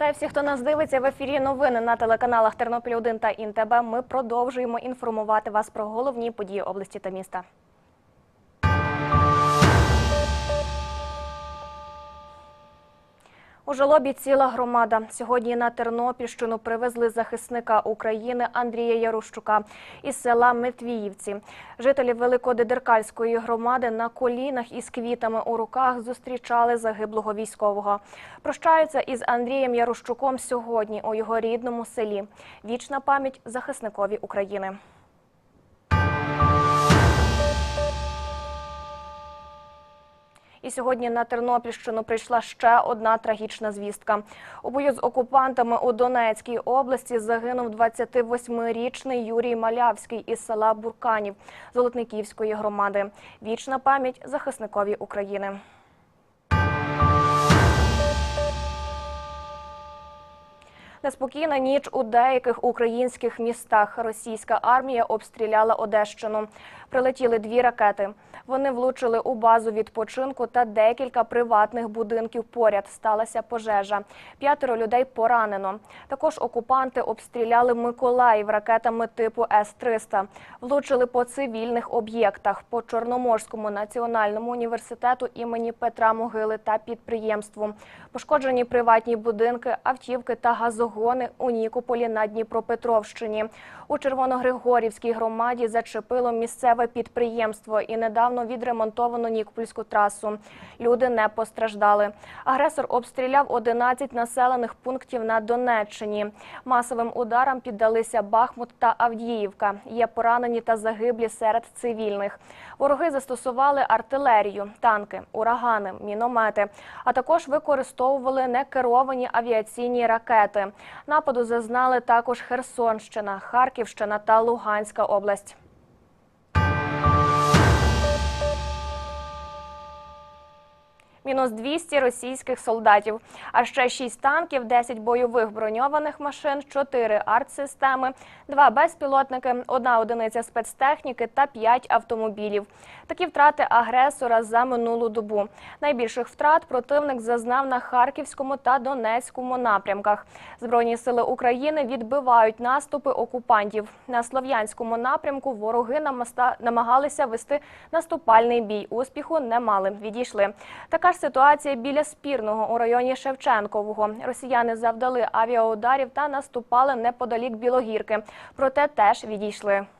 Вітаю всіх, хто нас дивиться в ефірі. Новини на телеканалах Тернопіль 1 та Інтебе. Ми продовжуємо інформувати вас про головні події області та міста. У жалобі ціла громада. Сьогодні на Тернопільщину привезли захисника України Андрія Ярущука із села Метвіївці. Жителі Великодедеркальської громади на колінах із квітами у руках зустрічали загиблого військового. Прощаються із Андрієм Ярущуком сьогодні у його рідному селі. Вічна пам'ять захисникові України. І сьогодні на Тернопільщину прийшла ще одна трагічна звістка. У бою з окупантами у Донецькій області загинув 28-річний Юрій Малявський із села Бурканів Золотниківської громади. Вічна пам'ять захисникові України. Неспокійна ніч у деяких українських містах. Російська армія обстріляла Одещину. Прилетіли дві ракети. Вони влучили у базу відпочинку та декілька приватних будинків. Поряд сталася пожежа. П'ятеро людей поранено. Також окупанти обстріляли Миколаїв ракетами типу С-300. Влучили по цивільних об'єктах по Чорноморському національному університету імені Петра Могили та підприємству. Пошкоджені приватні будинки, автівки та газогони у Нікополі на Дніпропетровщині. У Червоногригорівській громаді зачепило місцеве підприємство і недавно відремонтовано Нікопольську трасу. Люди не постраждали. Агресор обстріляв 11 населених пунктів на Донеччині. Масовим ударам піддалися Бахмут та Авдіївка. Є поранені та загиблі серед цивільних. Вороги застосували артилерію, танки, урагани, міномети, а також використовували некеровані авіаційні ракети. Нападу зазнали також Херсонщина, Харківщина та Луганська область. Мінус 200 російських солдатів, а ще 6 танків, 10 бойових броньованих машин, 4 артсистеми, 2 безпілотники, 1 одиниця спецтехніки та 5 автомобілів. Такі втрати агресора за минулу добу. Найбільших втрат противник зазнав на Харківському та Донецькому напрямках. Збройні сили України відбивають наступи окупантів. На Слов'янському напрямку вороги намагалися вести наступальний бій. Успіху не мали. Відійшли. Така ж ситуація біля спірного у районі Шевченкового. Росіяни завдали авіаударів та наступали неподалік Білогірки. Проте теж відійшли. –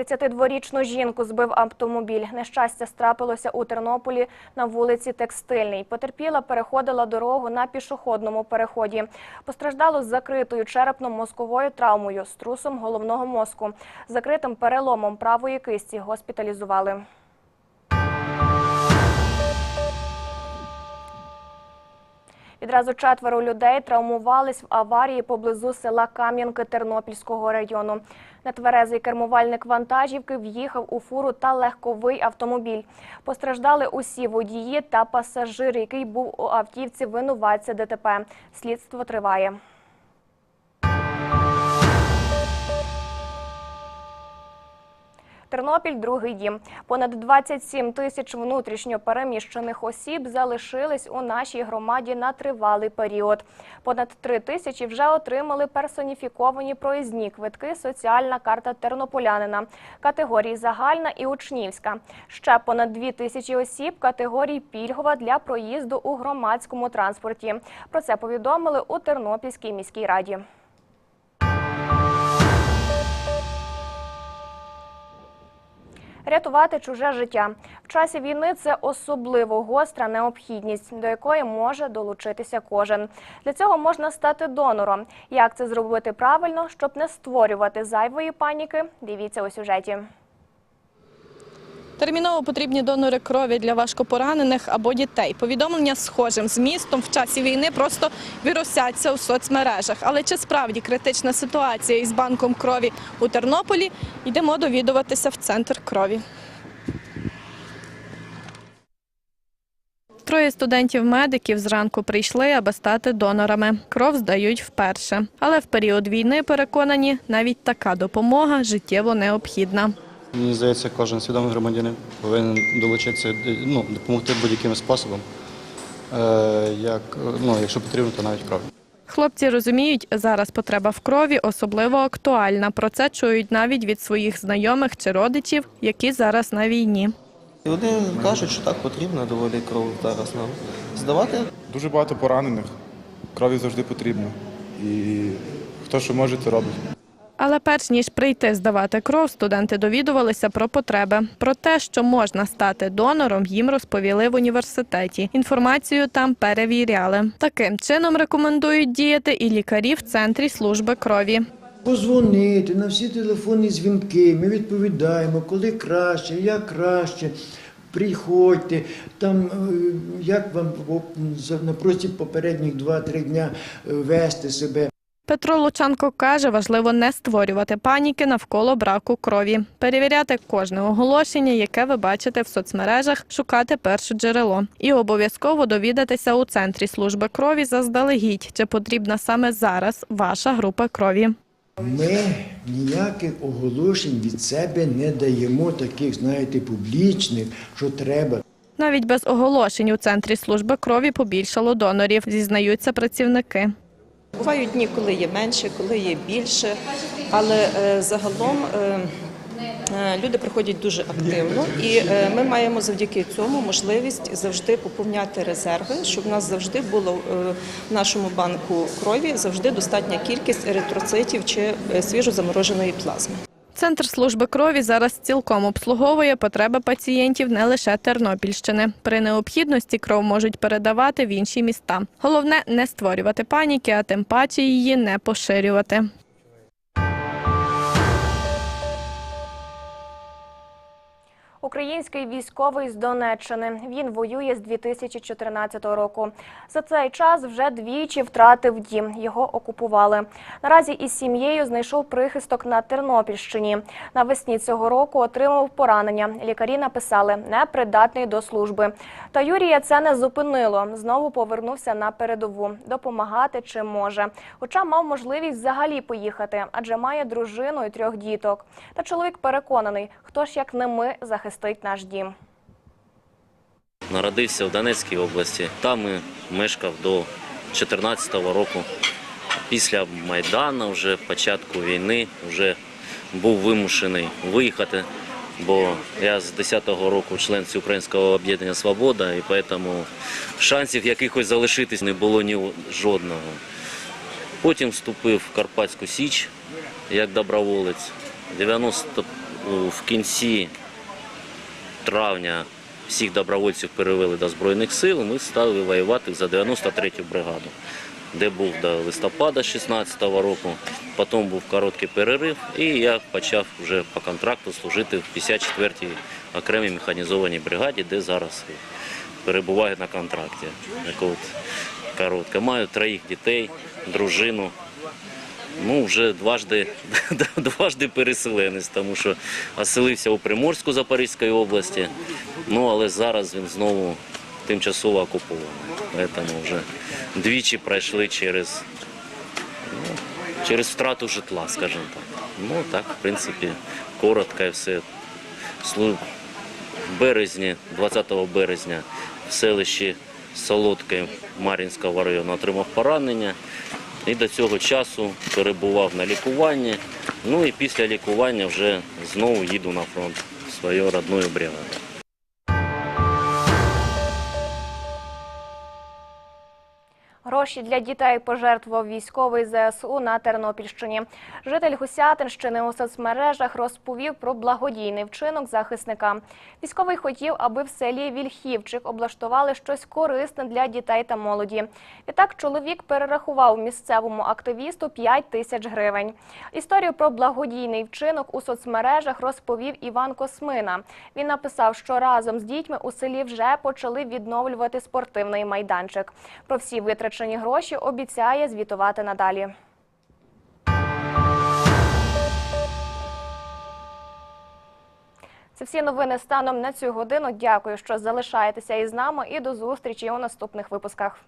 32-річну жінку збив автомобіль. Нещастя страпилося у Тернополі на вулиці Текстильний. Потерпіла переходила дорогу на пішохідному переході. Постраждало з закритою черепно-мозковою травмою, струсом головного мозку. Закритим переломом правої кисті госпіталізували. Відразу четверо людей травмувались в аварії поблизу села Кам'янки Тернопільського району. Нетверезий кермувальник вантажівки в'їхав у фуру та легковий автомобіль. Постраждали усі водії та пасажир, який був у автівці винуватця ДТП. Слідство триває. Тернопіль другий дім. Понад 27 тисяч внутрішньо переміщених осіб залишились у нашій громаді на тривалий період. Понад 3 тисячі вже отримали персоніфіковані проїзні квитки соціальна карта тернополянина категорії загальна і учнівська. Ще понад 2 тисячі осіб категорії пільгова для проїзду у громадському транспорті. Про це повідомили у Тернопільській міській раді. Рятувати чуже життя в часі війни це особливо гостра необхідність, до якої може долучитися кожен. Для цього можна стати донором. Як це зробити правильно, щоб не створювати зайвої паніки? Дивіться у сюжеті. Терміново потрібні донори крові для важкопоранених або дітей. Повідомлення схожим змістом в часі війни просто вірусяться у соцмережах. Але чи справді критична ситуація із банком крові у Тернополі? Йдемо довідуватися в центр крові. Троє студентів-медиків зранку прийшли, аби стати донорами. Кров здають вперше. Але в період війни переконані, навіть така допомога життєво необхідна. Мені здається, кожен свідомий громадянин повинен долучитися, ну, допомогти будь-яким способом. Е, як, е, ну, якщо потрібно, то навіть кров'ю. Хлопці розуміють, зараз потреба в крові особливо актуальна. Про це чують навіть від своїх знайомих чи родичів, які зараз на війні. І Вони кажуть, що так потрібно доволі кров зараз нам здавати. Дуже багато поранених. Крові завжди потрібно. І хто що може, то робить. Але перш ніж прийти здавати кров, студенти довідувалися про потреби. Про те, що можна стати донором, їм розповіли в університеті. Інформацію там перевіряли. Таким чином рекомендують діяти і лікарі в центрі служби крові. Позвонити на всі телефонні дзвінки, ми відповідаємо, коли краще, як краще. Приходьте, там е, як вам на протязі попередніх 2-3 дня е, вести себе. Петро Лучанко каже, важливо не створювати паніки навколо браку крові, перевіряти кожне оголошення, яке ви бачите в соцмережах, шукати перше джерело і обов'язково довідатися у центрі служби крові заздалегідь, чи потрібна саме зараз ваша група крові. Ми ніяких оголошень від себе не даємо, таких, знаєте, публічних, що треба. Навіть без оголошень у центрі служби крові побільшало донорів, зізнаються працівники. Бувають дні, коли є менше, коли є більше, але е, загалом е, е, люди приходять дуже активно, і ми маємо завдяки цьому можливість завжди поповняти резерви, щоб в нас завжди було в нашому банку крові завжди достатня кількість еритроцитів чи свіжо свіжозамороженої плазми. Центр служби крові зараз цілком обслуговує потреби пацієнтів не лише Тернопільщини. При необхідності кров можуть передавати в інші міста. Головне не створювати паніки, а тим паче її не поширювати. Український військовий з Донеччини. Він воює з 2014 року. За цей час вже двічі втратив дім. Його окупували. Наразі із сім'єю знайшов прихисток на Тернопільщині. Навесні цього року отримав поранення. Лікарі написали непридатний до служби. Та Юрія це не зупинило. Знову повернувся на передову. Допомагати чим може. Хоча мав можливість взагалі поїхати, адже має дружину і трьох діток. Та чоловік переконаний, хто ж як не ми захистить наш дім. Народився в Донецькій області. Там і мешкав до 2014 року. Після Майдану, вже початку війни, вже був вимушений виїхати, бо я з 10-го року член Всеукраїнського об'єднання Свобода, і тому шансів якихось залишитись не було ні жодного. Потім вступив в Карпатську Січ як доброволець. 90 в кінці травня всіх добровольців перевели до Збройних сил, ми стали воювати за 93-ю бригаду, де був до листопада 16-го року. Потім був короткий перерив, і я почав вже по контракту служити в 54-й окремій механізованій бригаді, де зараз перебуваю на контракті. Коротка. Маю троїх дітей, дружину. Ну, вже дважди, дважди переселенець, тому що оселився у Приморську Запорізької області, ну але зараз він знову тимчасово окупований. Тому вже двічі пройшли через, ну, через втрату житла, скажімо так. Ну так, в принципі, коротко і все. В березні, 20 березня, в селищі Солодке Мар'їнського району отримав поранення. І до цього часу перебував на лікуванні. Ну і після лікування вже знову їду на фронт своєю родною бригадою. Гроші для дітей пожертвував військовий ЗСУ на Тернопільщині. Житель Гусятинщини у соцмережах розповів про благодійний вчинок захисника. Військовий хотів, аби в селі Вільхівчик облаштували щось корисне для дітей та молоді. Відтак чоловік перерахував місцевому активісту 5 тисяч гривень. Історію про благодійний вчинок у соцмережах розповів Іван Космина. Він написав, що разом з дітьми у селі вже почали відновлювати спортивний майданчик. Про всі витрачені гроші обіцяє звітувати надалі. Це всі новини станом на цю годину. Дякую, що залишаєтеся із нами і до зустрічі у наступних випусках.